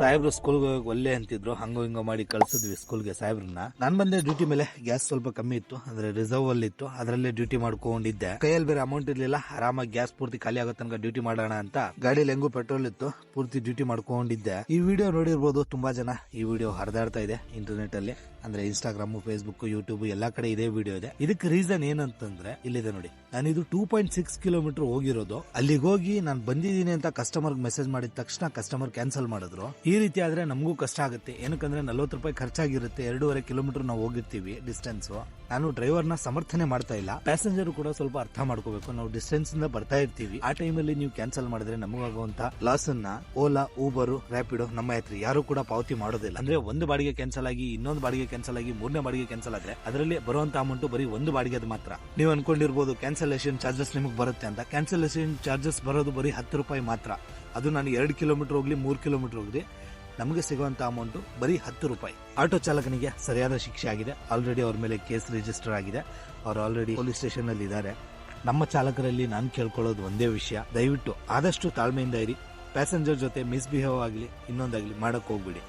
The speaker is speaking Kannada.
ಸಾಹೇಬ್ರು ಸ್ಕೂಲ್ಗೆ ಹೋಗಿ ಒಲ್ಲೆ ಅಂತಿದ್ರು, ಹಂಗೋ ಹಿಂಗೋ ಮಾಡಿ ಕಳ್ಸಿದ್ವಿ ಸ್ಕೂಲ್ಗೆ ಸಾಹೇಬ್ರನ್ನ. ನಾನ್ ಬಂದೆ ಡ್ಯೂಟಿ ಮೇಲೆ ಗ್ಯಾಸ್ ಸ್ವಲ್ಪ ಕಮ್ಮಿ ಇತ್ತು, ಅಂದ್ರೆ ರಿಸರ್ವ್ ಅಲ್ಲಿ ಇತ್ತು, ಅದರಲ್ಲೇ ಡ್ಯೂಟಿ ಮಾಡ್ಕೊಂಡಿದ್ದೆ. ಕೈಯಲ್ಲಿ ಬೇರೆ ಅಮೌಂಟ್ ಇರ್ಲಿಲ್ಲ, ಆರಾಮಾಗಿ ಗ್ಯಾಸ್ ಪೂರ್ತಿ ಖಾಲಿ ಆಗೋ ತನಕ ಡ್ಯೂಟಿ ಮಾಡೋಣ ಅಂತ ಗಾಡಿಯಲ್ಲಿ ಹೆಂಗು ಪೆಟ್ರೋಲ್ ಇತ್ತು, ಪೂರ್ತಿ ಡ್ಯೂಟಿ ಮಾಡ್ಕೊಂಡಿದ್ದೆ. ಈ ವಿಡಿಯೋ ನೋಡಿರ್ಬೋದು, ತುಂಬಾ ಜನ ಈ ವಿಡಿಯೋ ಹರಿದಾಡ್ತಾ ಇದೆ ಇಂಟರ್ನೆಟ್ ಅಲ್ಲಿ, ಅಂದ್ರೆ ಇನ್ಸ್ಟಾಗ್ರಾಮ್ ಫೇಸ್ಬುಕ್ ಯೂಟ್ಯೂಬ್ ಎಲ್ಲಾ ಕಡೆ ಇದೇ ವಿಡಿಯೋ ಇದೆ. ಇದಕ್ಕೆ ರೀಸನ್ ಏನಂತಂದ್ರೆ, ಇಲ್ಲಿದೆ ನೋಡಿ ನಾನು ಇದು ಟೂ ಪಾಯಿಂಟ್ ಸಿಕ್ಸ್ ಕಿಲೋಮೀಟರ್ ಹೋಗಿರೋದು, ಅಲ್ಲಿಗೆ ಹೋಗಿ ನಾನು ಬಂದಿದ್ದೀನಿ ಅಂತ ಕಸ್ಟಮರ್ ಮೆಸೇಜ್ ಮಾಡಿದ ತಕ್ಷಣ ಕಸ್ಟಮರ್ ಕ್ಯಾನ್ಸಲ್ ಮಾಡಿದ್ರು. ಈ ರೀತಿ ಆದರೆ ನಮಗೂ ಕಷ್ಟ ಆಗುತ್ತೆ. ಏನಕ್ಕಂದ್ರೆ ನಲವತ್ತು ರೂಪಾಯಿ ಖರ್ಚಾಗಿರುತ್ತೆ. ಎರಡೂವರೆ ಕಿಲೋಮೀಟರ್ ನಾವು ಹೋಗಿರ್ತೀವಿ ಡಿಸ್ಟೆನ್ಸು ನಾನು ಡ್ರೈವರ್ನ ಸಮರ್ಥನೆ ಮಾಡ್ತಾ ಇಲ್ಲ. ಪ್ಯಾಸೆಂಜರ್ ಕೂಡ ಸ್ವಲ್ಪ ಅರ್ಥ ಮಾಡ್ಕೋಬೇಕು. ನಾವು ಡಿಸ್ಟೆನ್ಸ್ ಇಂದ ಬರ್ತಾ ಇರ್ತೀವಿ. ಆ ಟೈಮಲ್ಲಿ ನೀವು ಕ್ಯಾನ್ಸಲ್ ಮಾಡಿದ್ರೆ ನಮಗಾಗುವಂತ ಲಾಸ್ ಅನ್ನ ಓಲಾ ಊಬರ್ ರ್ಯಾಪಿಡೋ ನಮ್ಮ ಹತ್ರ ಯಾರು ಕೂಡ ಪಾವತಿ ಮಾಡೋದಿಲ್ಲ. ಅಂದ್ರೆ ಒಂದು ಬಾಡಿಗೆ ಕ್ಯಾನ್ಸಲ್ ಆಗಿ, ಇನ್ನೊಂದು ಬಾಡಿಗೆ ಕ್ಯಾನ್ಸಲ್ ಆಗಿ, ಮೂರನೇ ಬಾಡಿಗೆ ಕ್ಯಾನ್ಸಲ್ ಆದ್ರೆ ಅದರಲ್ಲಿ ಬರುವಂತ ಅಮೌಂಟ್ ಬರೀ ಒಂದು ಬಾಡಿಗೆ ಮಾತ್ರ. ನೀವು ಅನ್ಕೊಂಡಿರ್ಬೋದು ಕ್ಯಾನ್ಸಲೇಷನ್ ಚಾರ್ಜಸ್ ನಿಮಗೆ ಬರುತ್ತೆ ಅಂತ. ಕ್ಯಾನ್ಸಲೇಷನ್ ಚಾರ್ಜಸ್ ಬರೋದು ಬರೀ ಹತ್ತು ರೂಪಾಯಿ ಮಾತ್ರ. ಅದು ನಾನು ಎರಡು ಕಿಲೋಮೀಟರ್ ಹೋಗ್ಲಿ, ಮೂರು ಕಿಲೋಮೀಟರ್ ಹೋಗ್ಲಿ, ನಮಗೆ ಸಿಗುವಂತ ಅಮೌಂಟ್ ಬರೀ ಹತ್ತು ರೂಪಾಯಿ. ಆಟೋ ಚಾಲಕನಿಗೆ ಸರಿಯಾದ ಶಿಕ್ಷೆ ಆಗಿದೆ. ಆಲ್ರೆಡಿ ಅವ್ರ ಮೇಲೆ ಕೇಸ್ ರಿಜಿಸ್ಟರ್ ಆಗಿದೆ. ಅವ್ರು ಆಲ್ರೆಡಿ ಪೊಲೀಸ್ ಸ್ಟೇಷನ್ ಅಲ್ಲಿ ಇದ್ದಾರೆ. ನಮ್ಮ ಚಾಲಕರಲ್ಲಿ ನಾನು ಕೇಳ್ಕೊಳ್ಳೋದು ಒಂದೇ ವಿಷಯ. ದಯವಿಟ್ಟು ಆದಷ್ಟು ತಾಳ್ಮೆಯಿಂದ ಇರಿ. ಪ್ಯಾಸೆಂಜರ್ ಜೊತೆ ಮಿಸ್ಬಿಹೇವ್ ಆಗಲಿ, ಇನ್ನೊಂದಾಗಲಿ ಮಾಡಕ್ ಹೋಗ್ಬಿಡಿ.